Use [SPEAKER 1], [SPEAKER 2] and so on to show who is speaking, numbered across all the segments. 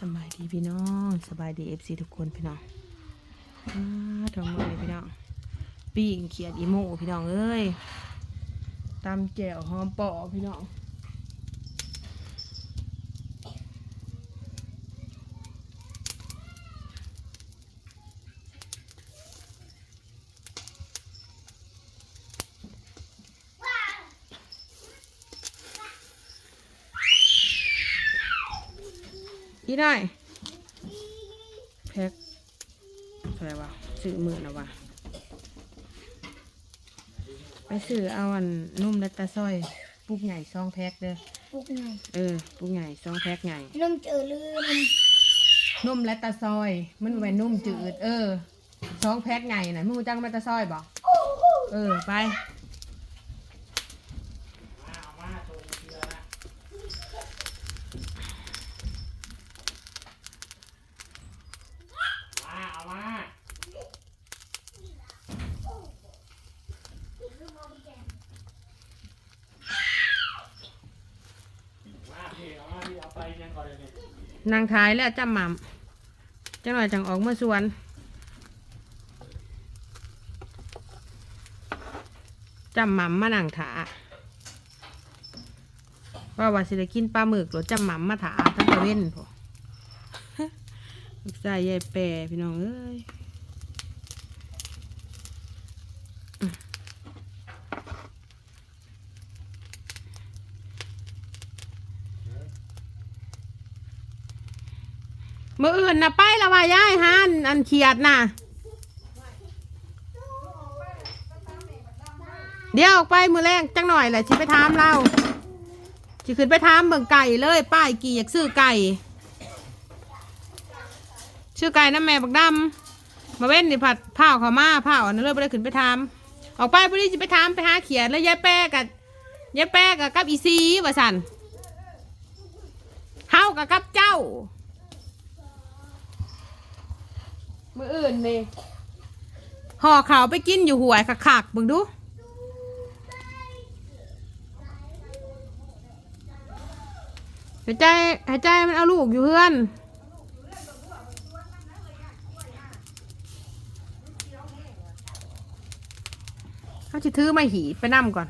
[SPEAKER 1] สบายดีพี่น้องสบายดีเอฟซีทุกคนพี่น้องอ้าทำมือเลยพี่น้องปีงเขียดอีโมพี่น้องเอ้ยตำแจ่วหอมปอพี่น้อง อีหน่อยแพ็คอะไรวะซื้อมือนะวะไปซื้อเอาอันนุ่มและตาซอย ปุกใหญ่ซองแพ็คเด้อ
[SPEAKER 2] ปุกไง
[SPEAKER 1] เออ ปุกใหญ่ซองแพ็คใหญ่
[SPEAKER 2] นมเจอลืม
[SPEAKER 1] นุ่มและตาซอย มันไว้นุ่มจืด เออซองแพ็คใหญ่น่ะมึงรู้จังมาตาซอยบอกเออ ไป
[SPEAKER 3] มาเอามามาพี่เอามาพี่เอาไปยังก่อนเลยนี่
[SPEAKER 1] นางท้ายแล้วจำหม่ำจังหน่อยจังออกเมื่อสวน จำหม่ำมานั่งถาว่าว่าสิได้กินปลาหมึกหรือจำหม่ำมาถาทั้งตะเว้นพอลูกชายยายแปรพี่น้องเอ้ย มืออื่นนะไปละว่าย้ายฮันอันเขียดน่ะ เดี๋ยวออกไปมือแรกจังหน่อยแหละชิไปถามเราชิขึ้นไปถามเบิ่งไก่เลย ป้ายกี่อยากซื้อไก่ ชื่อไก่น้ำแม่บักดำมาเว้นดิผัดผ้าวเขามาผ้าอันนั้นเลยไปได้ขึ้นไปถามออกไปพอดีจะไปถามไปหาเขียดแล้วยายแป้กับยายแป้กับกับอีซีว่าสันเฮากับกับเจ้า มืออื่นนี่ห่อเขาวไปกินอยู่หวยขักๆบิ่งดูหายใจหายใจมันเอาลูกอยู่เพื่อนเขาจะถือมาหีไปนั่มก่อน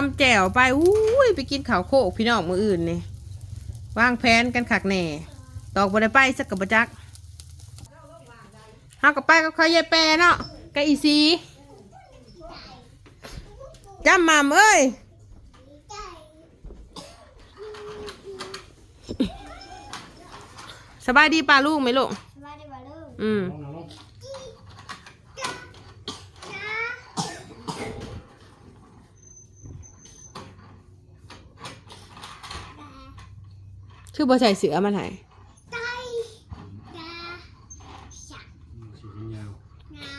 [SPEAKER 1] ตำแจ่วไปอุ้ยไปกินข้าวโคกพี่น้องมืออื่นนี่วางแผนกันขักแหน่ตอกบันไดไปสักกับประจักเฮากับไปกับเขายายแปรเนาะกับอีซีจำหม่ำเอ้ยสบายดีป่าลูกไหมลูก
[SPEAKER 2] สวัสดีบ่ลูก
[SPEAKER 1] อืม
[SPEAKER 3] ลงนะลง
[SPEAKER 1] ชื่อบ่ใส่เสือมันไหน
[SPEAKER 2] ไตดาฉัก
[SPEAKER 3] อืมสียาว
[SPEAKER 2] นา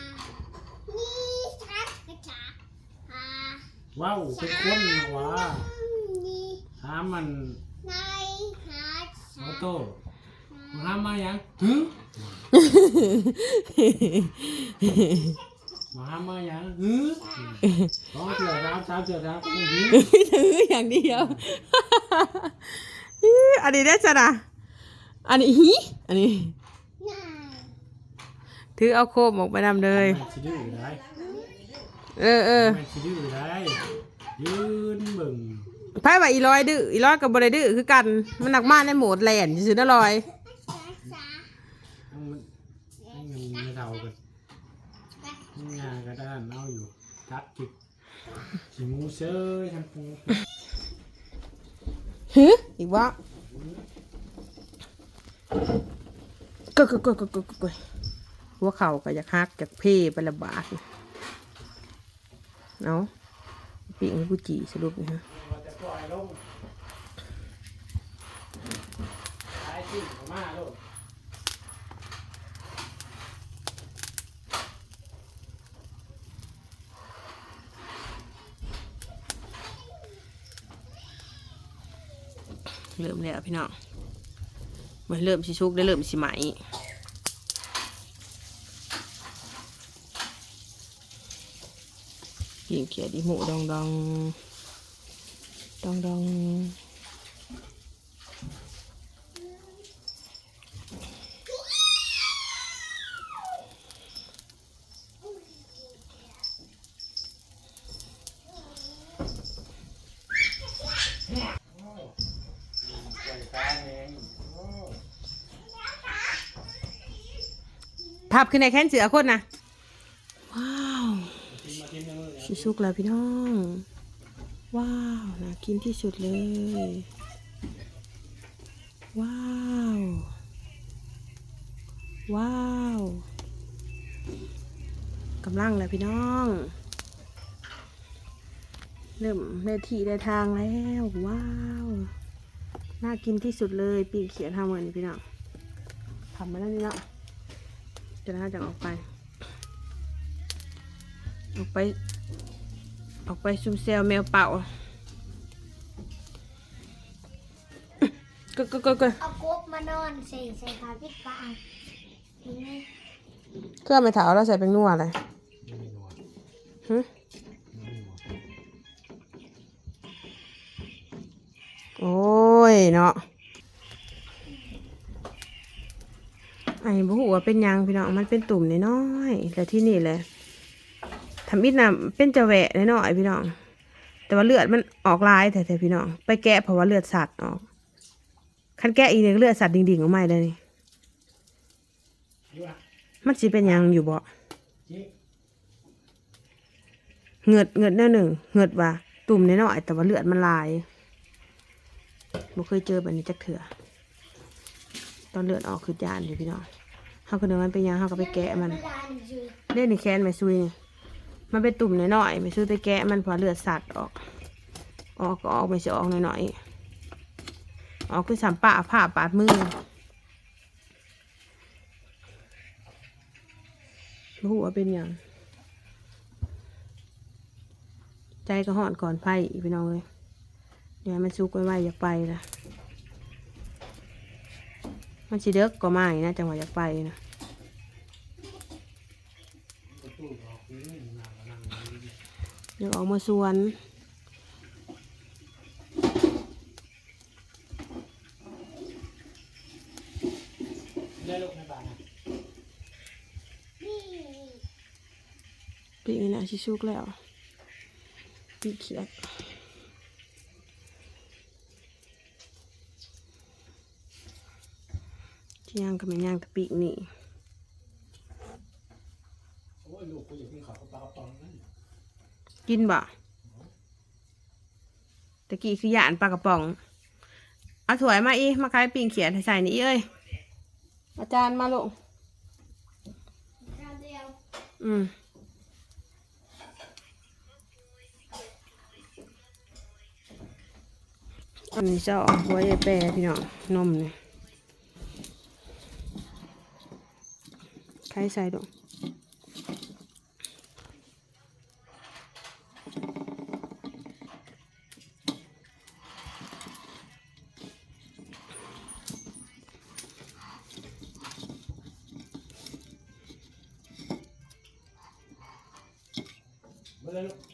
[SPEAKER 2] นี่ชักกระชาฮา
[SPEAKER 3] ว้าวเป็นคนนะวะ
[SPEAKER 2] นี่
[SPEAKER 3] หามัน
[SPEAKER 2] นายหา
[SPEAKER 3] อโต้หามายังฮึมาหามายังฮึสองเสือสามสามเสือสามฮึ
[SPEAKER 1] ถืออย่างเดียว อี้อันนี้ได้จ้ะนะอันนี้ฮีอันนี้
[SPEAKER 2] นาย
[SPEAKER 1] ถือเอาโคมออกไปนำเลย
[SPEAKER 3] มันสิดื้อได้
[SPEAKER 1] เออเออ
[SPEAKER 3] มันสิดื้อได้ ยืนเบิ่ง
[SPEAKER 1] ไพ่ว่าอีร้อยดื้ออีร้อยกับบริดื้อคือกัน มันหนักมากในโหมดแลนซื่อๆนะลอย
[SPEAKER 2] ช้าช้า
[SPEAKER 3] ต้องมันต้องมันไม่เท่ากันงานก็ด้านเอาอยู่ทัดกิบขี้มูเซยทันปู
[SPEAKER 1] ฮึอีกว่าก็ก็ก็ก็ก็ก็หัวเข่าก็อยากฮักอยากเพ่ไประบาดเนาะปีกให้กูจีสรุปนี่ฮะ
[SPEAKER 3] ว่าจะปล่อยลงสายจิ้มเข้ามาลูก
[SPEAKER 1] เริ่มแล้วพี่น้องมันเริ่มสิชุกได้เริ่มสิไหมยิงเขียดอีหมูดองดองดองดอง พับขึ้นในแขนเสือคนนะว้าวชิสุกแล้วพี่น้อง ว้าวน่ากินที่สุดเลย ว้าว ว้าวกำลังแล้วพี่น้อง เริ่มได้ที่ได้ทางแล้ว ว้าวน่ากินที่สุดเลยปีกเขียนทำเหมือนพี่น้องทำมาแล้วนี่เนาะ จะน่าจะออกไป ออกไป ออกไปซุมเซลแมวเป่าก็ก็ก็ก็
[SPEAKER 2] เอากบมานอนใส่ใส่ผ้าปิดปากนี่ไง
[SPEAKER 1] เครื่องไม่ถาวเราใส่เป็นนัวอะไร
[SPEAKER 3] ไม่มีหนวด
[SPEAKER 1] หึ
[SPEAKER 3] ไม่มีหนวด
[SPEAKER 1] โอ้ยเนาะ ไอ้บุหัวเป็นยังพี่น้องมันเป็นตุ่มน้อยๆแต่ที่นี่แหละทำอิดนะเป็นจะแหวะน้อยๆพี่น้อง แต่ว่าเลือดมันออกลายแต่ๆพี่น้อง ไปแกะเพราะว่าเลือดสัตว์ออกคันแกะอีกเนี่ยเลือดสัตว์ดิ่งๆออกมาเลยนี่มันสิเป็นยังอยู่บ่เหงือดเหงือดแน่หนึ่งเหงือดว่า ตุ่มน้อยๆแต่ว่าเลือดมันลายบ่เคยเจอแบบนี้จักเถื่อ ตอนเลือดออกคือยานอยู่พี่น้องเฮาก็นึกว่ามันเป็นหยังเฮาก็ไปแกะมัน
[SPEAKER 2] เล่น
[SPEAKER 1] ในแคนไม่ซุยนี่มันเป็นตุ่มหน้อยๆไม่ซุยไปแกะมันพอเลือดสัตว์ออก ออกก็ออกไม่ใช่ออกหน้อยๆออกคือสามปะผ่าปาดมือรู้ว่าเป็นหยังใจก็ห่อนก่อนไพ่พี่น้องเลยเดี๋ยวมันซุกไว้ไว้อยากไปละ มันสิเด็กก็ไม่นะจังหวะอยากไปนะ
[SPEAKER 3] ประตูออกนี่นั่งก็นั่งอยู่นี่
[SPEAKER 1] เดี๋ยวออกมาสวน
[SPEAKER 3] ได้ลูกในบ้านนะ
[SPEAKER 2] นี่
[SPEAKER 1] ปีนี้นะชิชุกแล้วปีเขียด ย่างก็ไม่ย่างแต่ปีกนี่
[SPEAKER 3] โอ้ยลูกกูอยากกินข้าวกับปลากระป๋องนั่น
[SPEAKER 1] กินบ่ตะกี้คือหยานปลากระป๋อง เอาถ้วยมาอีมาคายปีงเขียดให้ใส่นี่อีเอ้ย อาจารย์มาลง
[SPEAKER 2] ข้าวเดียว
[SPEAKER 1] อืมอันนี้จะออกหัวยายแปรพี่น้องนมนี่ใครใส่ดง
[SPEAKER 3] มาเลยลูก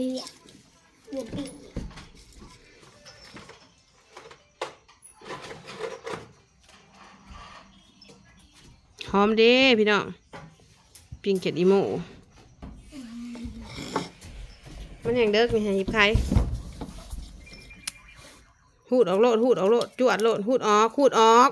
[SPEAKER 2] เบียเบียร์ปี
[SPEAKER 1] หอมเด้พี่น้องปิงเขียดอีโมมันยังเด็กมีให้หยิบใครหูดออกโลดหูดออกโลดจวดโลดหูดออกหูดออก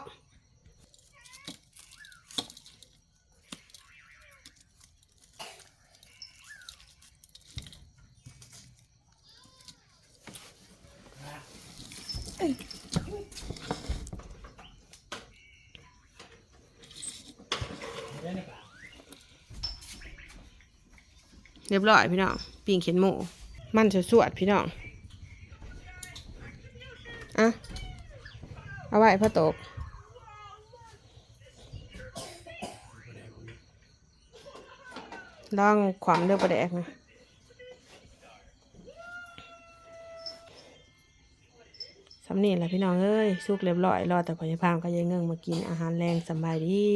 [SPEAKER 3] ได้ในปาก
[SPEAKER 1] เรียบร้อยพี่น้องปิงเขียนโมมันจะสวดพี่น้องอะเอาไว้พระตกลองขวามเดือประแดกนะ สำนี่แหละพี่น้องเอ้ยสุกเรียบร้อยรอแต่พยาพามก็ยังเงื่งมากินอาหารแรงสบายดี